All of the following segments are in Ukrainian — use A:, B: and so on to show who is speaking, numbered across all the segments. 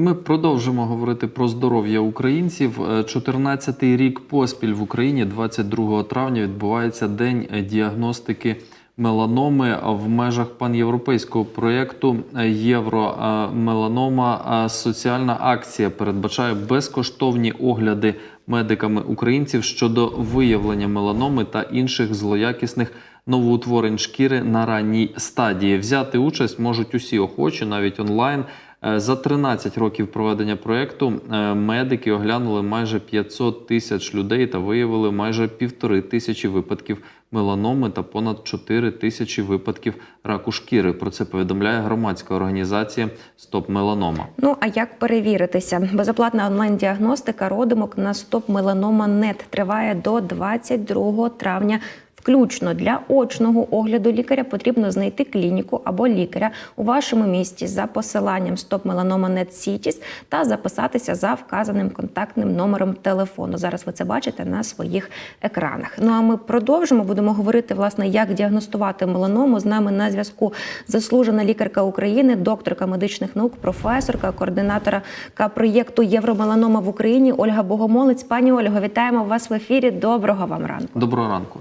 A: І ми продовжимо говорити про здоров'я українців. Е, 14-й рік поспіль в Україні, 22 травня, відбувається день е, діагностики меланоми в межах панєвропейського проєкту е, Євромеланома. Соціальна акція передбачає безкоштовні огляди медиками українців щодо виявлення меланоми та інших злоякісних новоутворень шкіри на ранній стадії. Взяти участь можуть усі охочі, навіть онлайн. Е, За 13 років проведення проєкту е, медики оглянули майже 500 тисяч людей та виявили майже півтори тисячі випадків меланоми та понад 4 тисячі випадків раку шкіри. Про це повідомляє громадська організація Стоп Меланома.
B: Ну а як перевіритися? Безоплатна онлайн-діагностика родимок на стоп меланома НЕТ триває до 22 травня. Включно для очного огляду лікаря потрібно знайти клініку або лікаря у вашому місті за посиланням Стоп Меланома Нет Сітіс та записатися за вказаним контактним номером телефону. Зараз ви це бачите на своїх екранах. Ну а ми продовжимо. Будемо говорити власне, як діагностувати меланому. З нами на зв'язку заслужена лікарка України, докторка медичних наук, професорка, координаторка проєкту Євромеланома в Україні Ольга Богомолець. Пані Ольго, вітаємо вас в ефірі. Доброго вам ранку.
A: Доброго ранку.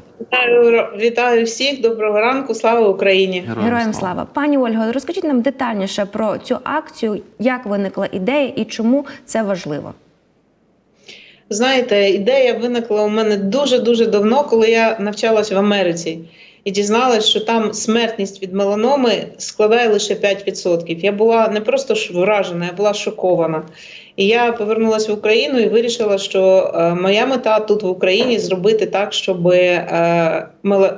C: Вітаю, вітаю всіх. Доброго ранку. Слава Україні.
B: Героям слава. Пані Ольго, розкажіть нам детальніше про цю акцію, як виникла ідея і чому це важливо.
C: Знаєте, ідея виникла у мене дуже дуже давно, коли я навчалась в Америці і дізналась, що там смертність від меланоми складає лише 5%. Я була не просто вражена, я була шокована. І я повернулася в Україну і вирішила, що е, моя мета тут в Україні зробити так, щоб е,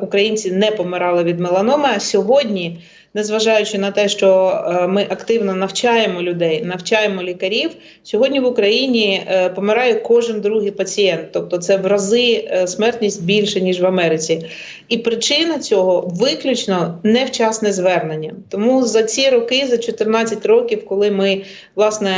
C: українці не помирали від меланоми. А сьогодні, незважаючи на те, що е, ми активно навчаємо людей, навчаємо лікарів, сьогодні в Україні е, помирає кожен другий пацієнт, тобто це в рази е, смертність більше ніж в Америці. І причина цього виключно невчасне звернення. Тому за ці роки, за 14 років, коли ми власне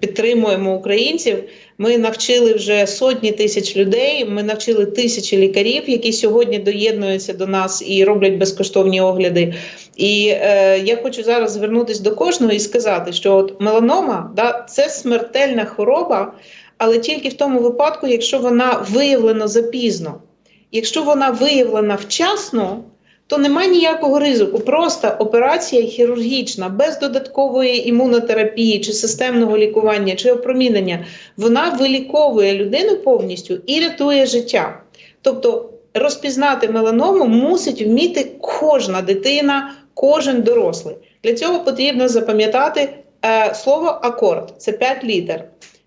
C: підтримуємо українців. Ми навчили вже сотні тисяч людей. Ми навчили тисячі лікарів, які сьогодні доєднуються до нас і роблять безкоштовні огляди. І е, я хочу зараз звернутися до кожного і сказати, що от меланома да, це смертельна хвороба, але тільки в тому випадку, якщо вона виявлена запізно. Якщо вона виявлена вчасно, то немає ніякого ризику. Просто операція хірургічна без додаткової імунотерапії чи системного лікування чи опромінення, вона виліковує людину повністю і рятує життя. Тобто розпізнати меланому мусить вміти кожна дитина, кожен дорослий. Для цього потрібно запам'ятати е, слово акорд це 5 літер.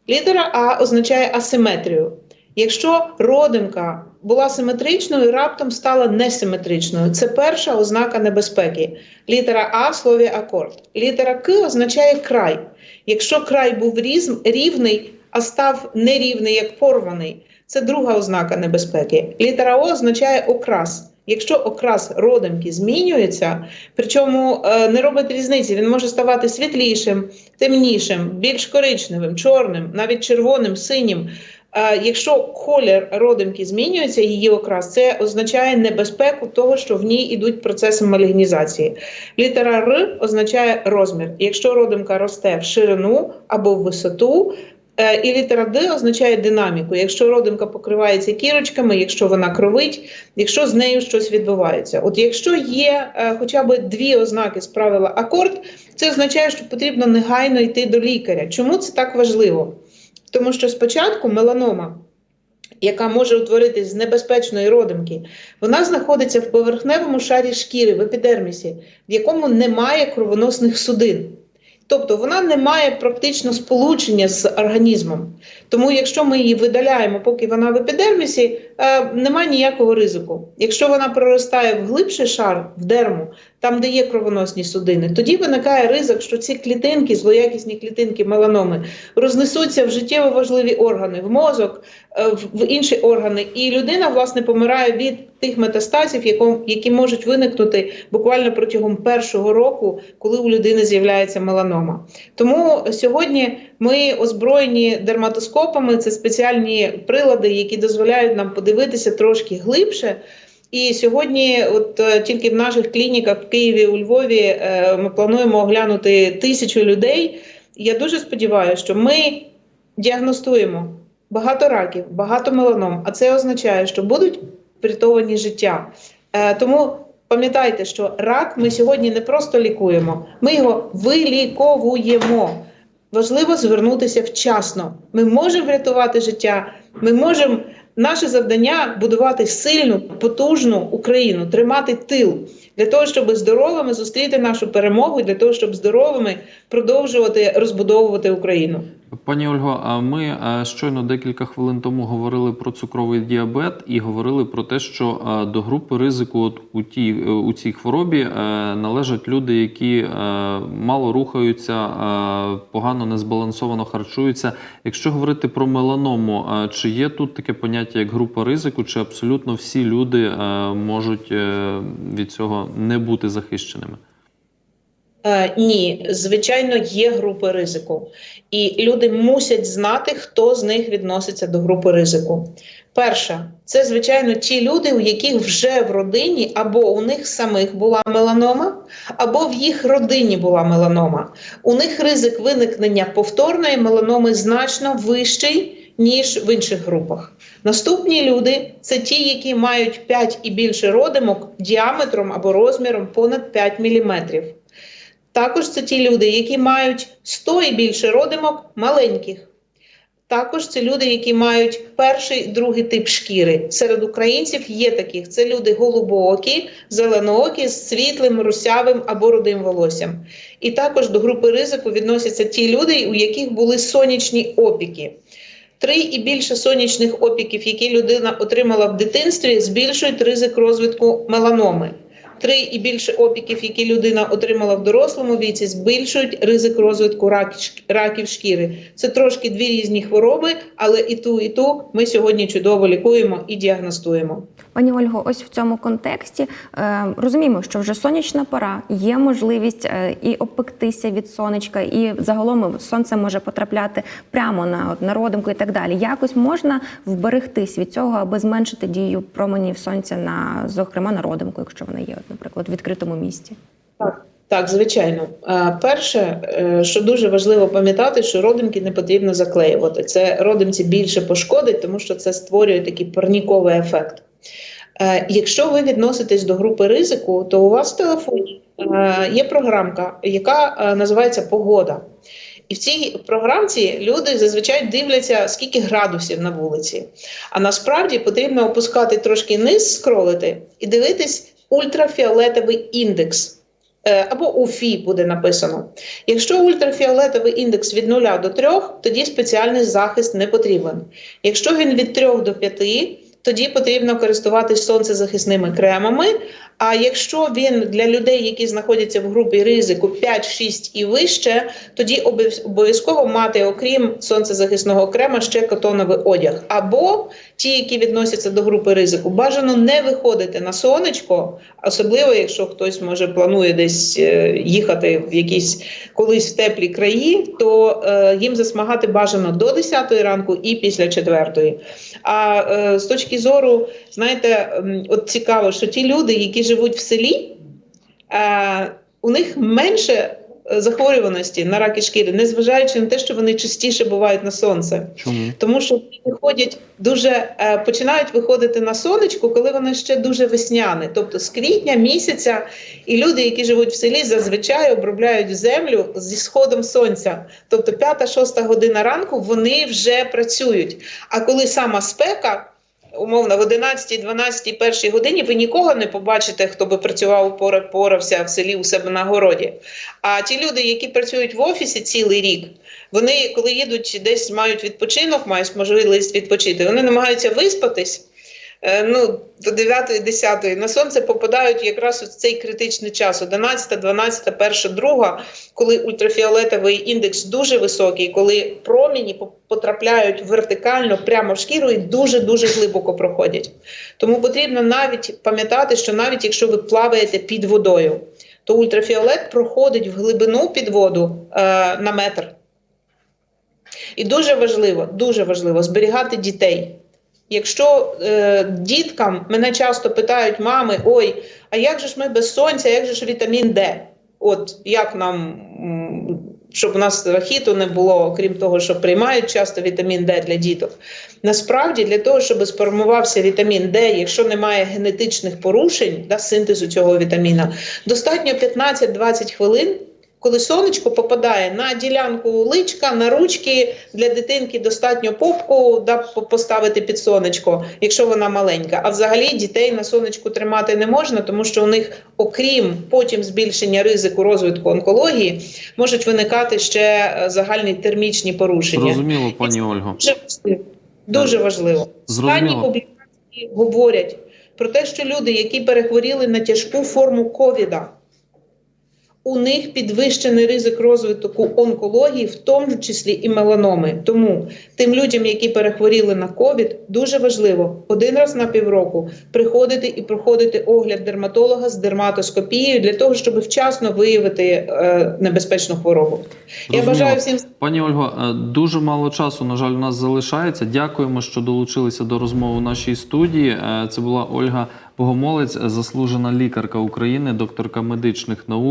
C: Літера А означає асиметрію. Якщо родинка була симетричною, раптом стала несиметричною. Це перша ознака небезпеки. Літера А в слові акорд. Літера К означає край. Якщо край був рівний, а став нерівний, як порваний, це друга ознака небезпеки. Літера О означає окрас. Якщо окрас родинки змінюється, причому е, не робить різниці, він може ставати світлішим, темнішим, більш коричневим, чорним, навіть червоним, синім. Якщо колір родинки змінюється, її окрас, це означає небезпеку того, що в ній йдуть процеси малігнізації. Літера Р означає розмір. Якщо родинка росте в ширину або в висоту, е, і літера Д означає динаміку. Якщо родинка покривається кірочками, якщо вона кровить, якщо з нею щось відбувається. От якщо є е, хоча б дві ознаки з правила акорд, це означає, що потрібно негайно йти до лікаря. Чому це так важливо? Тому що спочатку меланома, яка може утворитись з небезпечної родинки, вона знаходиться в поверхневому шарі шкіри, в епідермісі, в якому немає кровоносних судин. Тобто вона не має практично сполучення з організмом. Тому, якщо ми її видаляємо, поки вона в епідермісі, е, немає ніякого ризику. Якщо вона проростає в глибший шар, в дерму, там, де є кровоносні судини, тоді виникає ризик, що ці клітинки, злоякісні клітинки меланоми, рознесуться в життєво важливі органи, в мозок, е, в- інші органи, і людина власне помирає від тих метастазів, які можуть виникнути буквально протягом першого року, коли у людини з'являється меланома. Тому сьогодні ми озброєні дерматоскопами. Це спеціальні прилади, які дозволяють нам подивитися трошки глибше. І сьогодні, от е, тільки в наших клініках в Києві у Львові, е, ми плануємо оглянути тисячу людей. я дуже сподіваюся, що ми діагностуємо багато раків, багато меланом, а це означає, що будуть врятовані життя. Е, тому пам'ятайте, що рак ми сьогодні не просто лікуємо, ми його виліковуємо. Важливо звернутися вчасно. Ми можемо врятувати життя. Ми можемо наше завдання будувати сильну, потужну Україну, тримати тил для того, щоб здоровими зустріти нашу перемогу, для того, щоб здоровими продовжувати розбудовувати Україну.
A: Пані Ольго, а ми е, щойно декілька хвилин тому говорили про цукровий діабет і говорили про те, що е, до групи ризику от у тій е, у цій хворобі належать люди, які мало рухаються, погано незбалансовано харчуються. Якщо говорити про меланому, чи є тут таке поняття як група ризику, чи абсолютно всі люди можуть від цього не бути захищеними?
C: Е, ні, звичайно, є групи ризику, і люди мусять знати, хто з них відноситься до групи ризику. Перша, це звичайно ті люди, у яких вже в родині або у них самих була меланома, або в їх родині була меланома. У них ризик виникнення повторної меланоми значно вищий. Ніж в інших групах. Наступні люди це ті, які мають 5 і більше родимок діаметром або розміром понад 5 мм. Також це ті люди, які мають 100 і більше родимок маленьких. Також це люди, які мають перший другий тип шкіри. Серед українців є таких: це люди голубоокі, зеленоокі з світлим, русявим або рудим волоссям. І також до групи ризику відносяться ті люди, у яких були сонячні опіки. Три і більше сонячних опіків, які людина отримала в дитинстві, збільшують ризик розвитку меланоми. Три і більше опіків, які людина отримала в дорослому віці, збільшують ризик розвитку рак- раків шкіри. Це трошки дві різні хвороби, але і ту, і ту ми сьогодні чудово лікуємо і діагностуємо.
B: Пані Ольго, ось в цьому контексті е, розуміємо, що вже сонячна пора, є можливість е, і обпектися від сонечка, і загалом сонце може потрапляти прямо на, от, на родимку і так далі. Якось можна вберегтись від цього, аби зменшити дію променів сонця на, зокрема, на родимку, якщо вона є, наприклад, в відкритому місці.
C: Так, так, звичайно. Е, Перше, е, що дуже важливо пам'ятати, що родимки не потрібно заклеювати. Це родимці більше пошкодить, тому що це створює такий парніковий ефект. Е, Якщо ви відноситесь до групи ризику, то у вас в телефоні є програмка, яка називається Погода. І в цій програмці люди зазвичай дивляться, скільки градусів на вулиці. А насправді потрібно опускати трошки низ, скролити і дивитись ультрафіолетовий індекс. Е, Або УФІ буде написано. Якщо ультрафіолетовий індекс від 0 до 3, тоді спеціальний захист не потрібен. Якщо він від 3 до 5, тоді потрібно користуватись сонцезахисними кремами. А якщо він для людей, які знаходяться в групі ризику 5, 6 і вище, тоді обов'язково мати, окрім сонцезахисного крема, ще котоновий одяг. Або ті, які відносяться до групи ризику, бажано не виходити на сонечко, особливо якщо хтось може планує десь е, їхати в якісь колись в теплі краї, то е, їм засмагати бажано до 10 ранку і після 4. А е, з точки зору, знаєте, от цікаво, що ті люди, які живуть в селі, е, у них менше е, захворюваності на раки шкіри, незважаючи на те, що вони частіше бувають на сонце.
A: Чому?
C: Тому що вони виходять дуже е, починають виходити на сонечко, коли воно ще дуже весняне, тобто з квітня місяця. І люди, які живуть в селі, зазвичай обробляють землю зі сходом сонця. Тобто 5-6 година ранку вони вже працюють. А коли сама спека. Умовно, в 11, 12, першій годині ви нікого не побачите, хто би працював, пора- порався в селі у себе на городі. А ті люди, які працюють в офісі цілий рік, вони, коли їдуть десь мають відпочинок, мають можливість відпочити, вони намагаються виспатись. Е, Ну, до 9-10 на сонце попадають якраз у цей критичний час: 11, 12, 1, 2, коли ультрафіолетовий індекс дуже високий, коли промені потрапляють вертикально прямо в шкіру і дуже дуже глибоко проходять. Тому потрібно навіть пам'ятати, що навіть якщо ви плаваєте під водою, то ультрафіолет проходить в глибину під воду е, на метр. І дуже важливо, дуже важливо зберігати дітей. Якщо е, діткам мене часто питають мами: ой, а як же ж ми без сонця, як же ж вітамін Д? От як нам щоб у нас рахіту не було, окрім того, що приймають часто вітамін Д для діток. Насправді, для того, щоб сформувався вітамін Д, якщо немає генетичних порушень да, синтезу цього вітаміна, достатньо 15-20 хвилин. Коли сонечко попадає на ділянку личка, на ручки для дитинки достатньо попку да, по- поставити під сонечко, якщо вона маленька. А взагалі дітей на сонечку тримати не можна, тому що у них, окрім потім збільшення ризику розвитку онкології, можуть виникати ще е, загальні термічні порушення.
A: Зрозуміло, пані Ольго.
C: Дуже важливо. Дуже важливо.
A: Зрозуміло.
C: публікації говорять про те, що люди, які перехворіли на тяжку форму ковіда, у них підвищений ризик розвитку онкології, в тому числі і меланоми. Тому тим людям, які перехворіли на ковід, дуже важливо один раз на півроку приходити і проходити огляд дерматолога з дерматоскопією для того, щоб вчасно виявити е, небезпечну хворобу. Я бажаю всім
A: Пані Ольго, е, дуже мало часу, на жаль, у нас залишається. Дякуємо, що долучилися до розмови в нашій студії. Е, Це була Ольга Богомолець, заслужена лікарка України, докторка медичних наук.